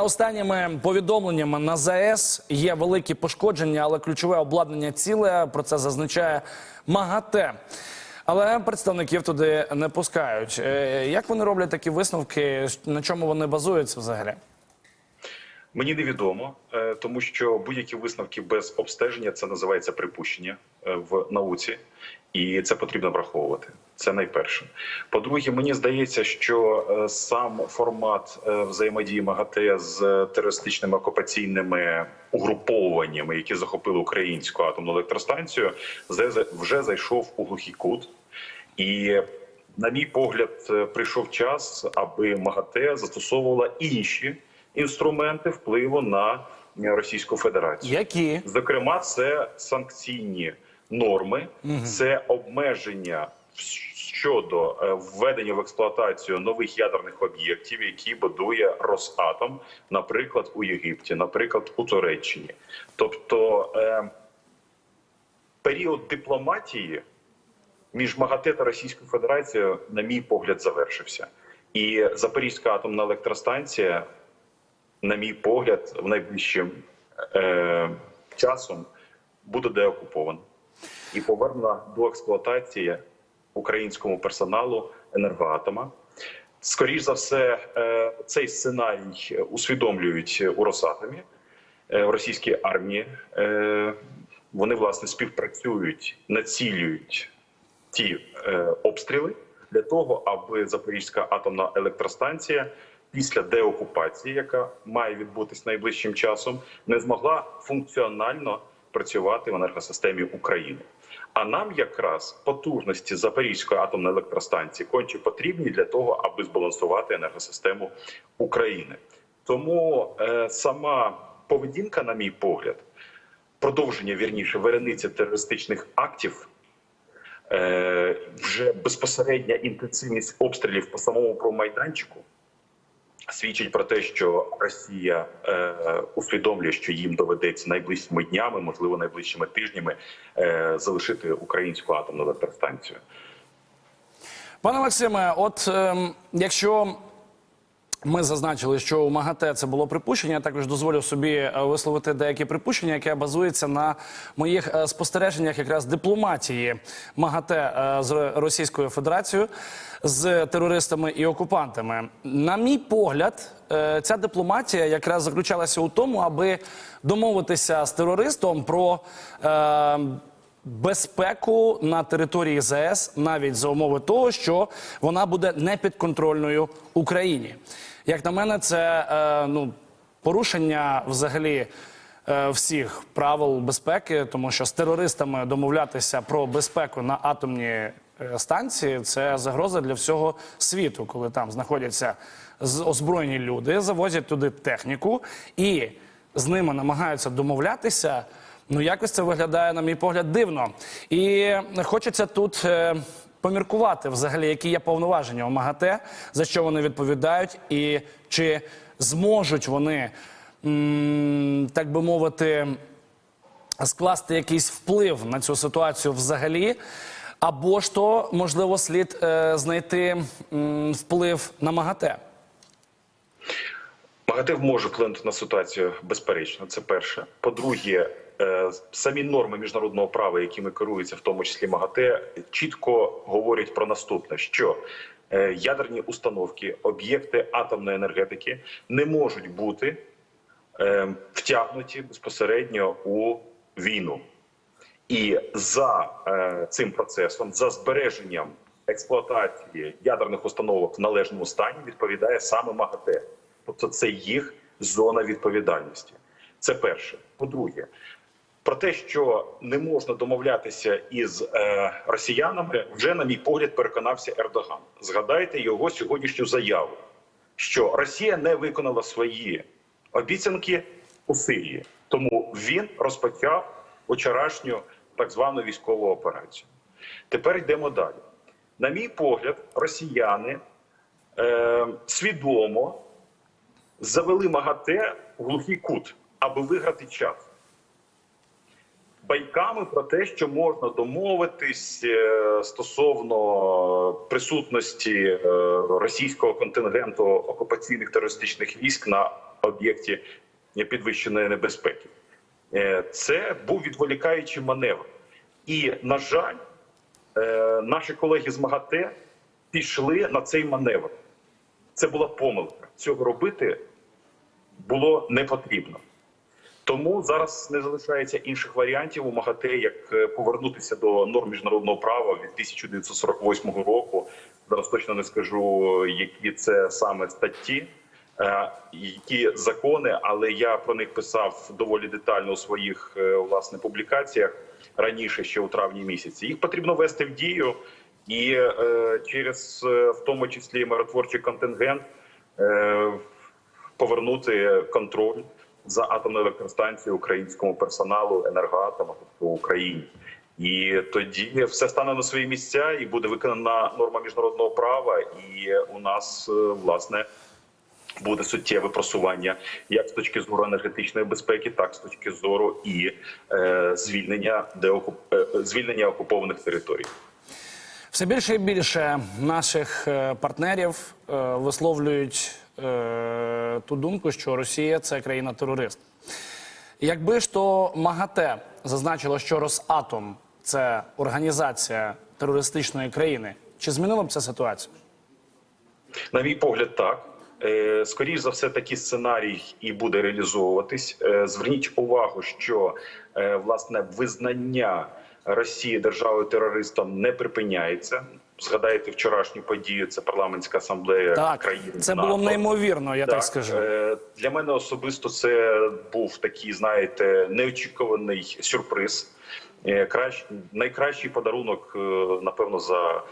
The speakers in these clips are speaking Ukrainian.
Останніми повідомленнями на ЗАЕС є великі пошкодження, але ключове обладнання ціле. Про це зазначає МАГАТЕ. Але представників туди не пускають. Е, Як вони роблять такі висновки? На чому вони базуються взагалі? Мені невідомо, е, тому що будь-які висновки без обстеження це називається припущення е, в науці, і це потрібно враховувати. Це найперше. По-друге, мені здається, що е, сам формат е, взаємодії МАГАТЕ з терористичними окупаційними угруповуваннями, які захопили українську атомну електростанцію, вже зайшов у глухий кут. І на мій погляд, е, прийшов час, аби МАГАТЕ застосовувала інші інструменти впливу на е, Російську Федерацію. Які? Зокрема, це санкційні норми, це обмеження щодо е, введення в експлуатацію нових ядерних об'єктів, які будує Росатом, наприклад, у Єгипті, наприклад, у Туреччині. Тобто е, період дипломатії між МАГАТЕ та Російською Федерацією, на мій погляд, завершився. І Запорізька атомна електростанція, на мій погляд, в найближчим е, часом буде деокупована і повернена до експлуатації українському персоналу енергоатома. Скоріш за все, е, цей сценарій усвідомлюють у Росатомі, е, в російській армії. Е, Вони власне співпрацюють, націлюють ті е, обстріли для того, аби Запорізька атомна електростанція після деокупації, яка має відбутись найближчим часом, не змогла функціонально працювати в енергосистемі України. А нам якраз потужності Запорізької атомної електростанції конче потрібні для того, аби збалансувати енергосистему України. Тому е, сама поведінка, на мій погляд, продовження вірніше верениці терористичних актів е, вже безпосередня інтенсивність обстрілів по самому промайданчику свідчить про те, що Росія е, усвідомлює, що їм доведеться найближчими днями, можливо, найближчими тижнями е, залишити українську атомну електростанцію. Пане Максиме, от е, якщо ми зазначили, що у МАГАТЕ це було припущення, я також дозволю собі е, висловити деякі припущення, яке базується на моїх е, спостереженнях якраз дипломатії МАГАТЕ е, з Російською Федерацією з терористами і окупантами. На мій погляд, ця дипломатія якраз заключалася у тому, аби домовитися з терористом про. Е, безпеку на території ЗАЕС навіть за умови того, що вона буде непідконтрольною Україні. Як на мене, це е, ну, порушення взагалі е, всіх правил безпеки, тому що з терористами домовлятися про безпеку на атомні е, станції це загроза для всього світу, коли там знаходяться озброєні люди, завозять туди техніку і з ними намагаються домовлятися. Ну, якось це виглядає, на мій погляд, дивно. І хочеться тут е, поміркувати взагалі, які є повноваження у МАГАТЕ, за що вони відповідають, і чи зможуть вони, так би мовити, скласти якийсь вплив на цю ситуацію взагалі. Або ж то, можливо, слід е, знайти вплив на МАГАТЕ. МАГАТЕ може вплинути на ситуацію безперечно. Це перше. По-друге, самі норми міжнародного права, якими керуються, в тому числі МАГАТЕ, чітко говорять про наступне: що е, ядерні установки, об'єкти атомної енергетики не можуть бути е, втягнуті безпосередньо у війну. І за е, цим процесом, за збереженням експлуатації ядерних установок в належному стані, відповідає саме МАГАТЕ. Тобто, це їх зона відповідальності. Це перше. По-друге, про те, що не можна домовлятися із е, росіянами, вже на мій погляд переконався Ердоган. Згадайте його сьогоднішню заяву, що Росія не виконала свої обіцянки у Сирії, тому він розпочав вчорашню так звану військову операцію. Тепер йдемо далі. На мій погляд, росіяни е, свідомо завели МАГАТЕ в глухий кут, аби виграти час. Байками про те, що можна домовитись е, стосовно присутності е, російського контингенту окупаційних терористичних військ на об'єкті підвищеної небезпеки. Е, Це був відволікаючий маневр. І, на жаль, наші колеги з МАГАТЕ пішли на цей маневр. Це була помилка. Цього робити було не потрібно. Тому зараз не залишається інших варіантів у МАГАТЕ, як е, повернутися до норм міжнародного права від 1948 року. Зараз точно не скажу, які це саме статті, е, які закони, але я про них писав доволі детально у своїх е, власне публікаціях раніше, ще у травні місяці. Їх потрібно ввести в дію, і через в тому числі миротворчий контингент. Повернути контроль за атомною електростанцією українському персоналу енергоатома тобто Україні. І тоді все стане на свої місця, і буде виконана норма міжнародного права. І у нас е, власне буде суттєве просування як з точки зору енергетичної безпеки, так з точки зору і е, звільнення деокуп... е, звільнення окупованих територій. Все більше і більше наших е, партнерів е, висловлюють е, ту думку, що Росія це країна-терорист. Якби ж то МАГАТЕ зазначило, що Росатом це організація терористичної країни, чи змінило б це ситуацію? На мій погляд, так. Е, Скоріше за все, такий сценарій і буде реалізовуватись. Е, Зверніть увагу, що е, власне визнання Росії державою терористом не припиняється. Згадайте вчорашню подію. Це парламентська асамблея Так, країн. це НАТО. було неймовірно, я так, скажу. е, Для мене особисто це був такий, знаєте, неочікуваний сюрприз. Найкращий подарунок, напевно, за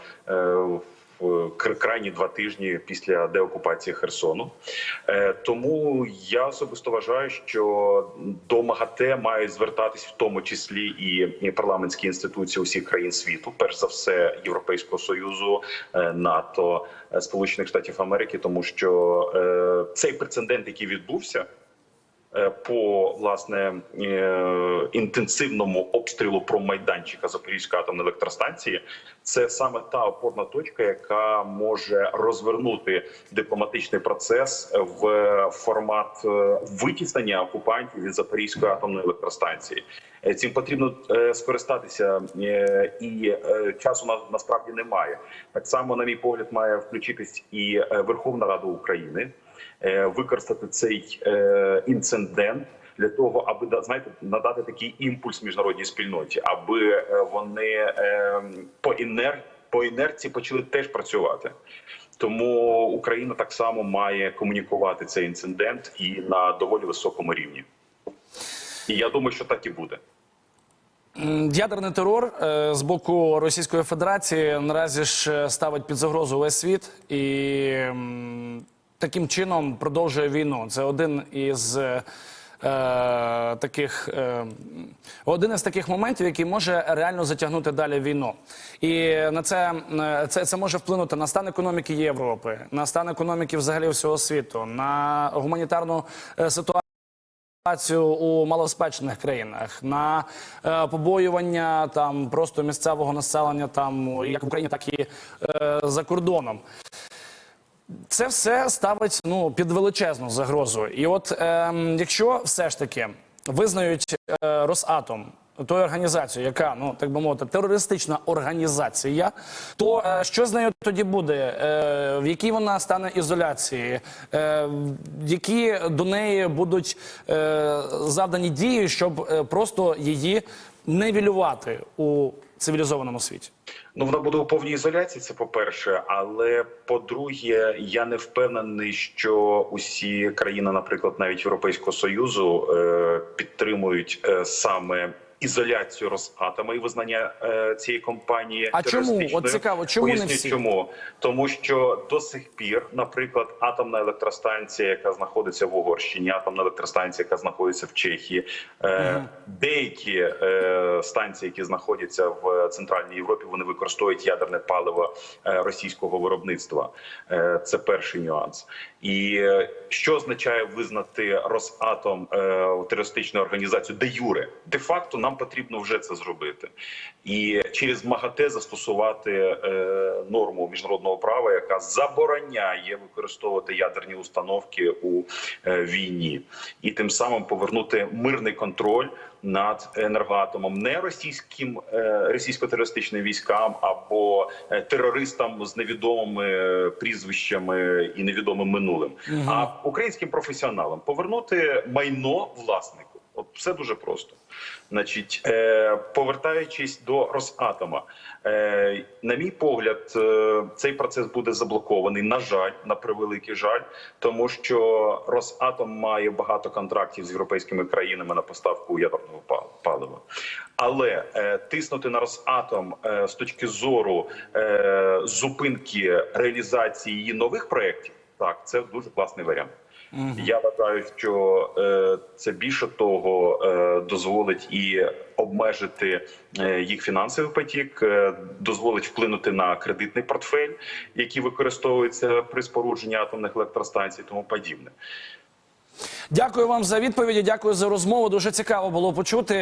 крайні два тижні після деокупації Херсону. Е, Тому я особисто вважаю, що до МАГАТЕ мають звертатись в тому числі і парламентські інституції усіх країн світу, перш за все Європейського союзу, е, НАТО, е, Сполучених Штатів Америки, тому що цей прецедент, який відбувся. Е, По власне е, інтенсивному обстрілу промайданчика Запорізької атомної електростанції, це саме та опорна точка, яка може розвернути дипломатичний процес в формат е, витіснення окупантів від Запорізької атомної електростанції. Цим потрібно скористатися, і часу на насправді немає. Так само, на мій погляд, має включитись і Верховна Рада України, використати цей е, інцидент для того, аби знаєте, надати такий імпульс міжнародній спільноті, аби е, вони е, по інер по інерції почали теж працювати. Тому Україна так само має комунікувати цей інцидент і на доволі високому рівні. І я думаю, що так і буде. Ядерний терор е, з боку Російської Федерації наразі ж е, ставить під загрозу весь світ і таким чином продовжує війну. Це один із е, таких е, один із таких моментів, який може реально затягнути далі війну. І на це, е, це, це може вплинути на стан економіки Європи, на стан економіки взагалі всього світу, на гуманітарну е, ситуацію у малозабезпечених країнах на е, побоювання там просто місцевого населення, там як в Україні, так і е, за кордоном. Це все ставить ну під величезну загрозу. І от е, якщо все ж таки визнають е, Росатом. Тою організацією, яка ну так би мовити, терористична організація, то е, що з нею тоді буде? Е, в якій вона стане ізоляції? Е, які до неї будуть е, завдані дії, щоб е, просто її невілювати у цивілізованому світі? Ну, вона буде у повній ізоляції. Це по перше. Але по-друге, я не впевнений, що усі країни, наприклад, навіть Європейського союзу, е, підтримують е, саме. Ізоляцію Росатома і визнання е, цієї компанії А чому? От цікаво, чому не всі? Чому тому, що до сих пір, наприклад, атомна електростанція, яка знаходиться в Угорщині, атомна електростанція, яка знаходиться в Чехії, е, деякі е, станції, які знаходяться в центральній Європі, вони використовують ядерне паливо е, російського виробництва. Е, це перший нюанс. І е, що означає визнати Росатом е, терористичною організацією де юре? Де факто нам потрібно вже це зробити. І через МАГАТЕ застосувати е, норму міжнародного права, яка забороняє використовувати ядерні установки у е, війні, і тим самим повернути мирний контроль над енергоатомом не російським е, російсько-терористичним військам або е, терористам з невідомими е, прізвищами і невідомим минулим, а українським професіоналам. Повернути майно власнику. От все дуже просто. Значить, е, повертаючись до Росатома, е, на мій погляд, е, цей процес буде заблокований. На жаль, на превеликий жаль, тому що Росатом має багато контрактів з європейськими країнами на поставку ядерного палива. Але е, тиснути на Росатом е, з точки зору е, зупинки реалізації її нових проєктів, так це дуже класний варіант. Я вважаю, що е, це більше того е, дозволить і обмежити е, їх фінансовий потік, е, дозволить вплинути на кредитний портфель, який використовується при спорудженні атомних електростанцій, і тому подібне. Дякую вам за відповіді. Дякую за розмову. Дуже цікаво було почути.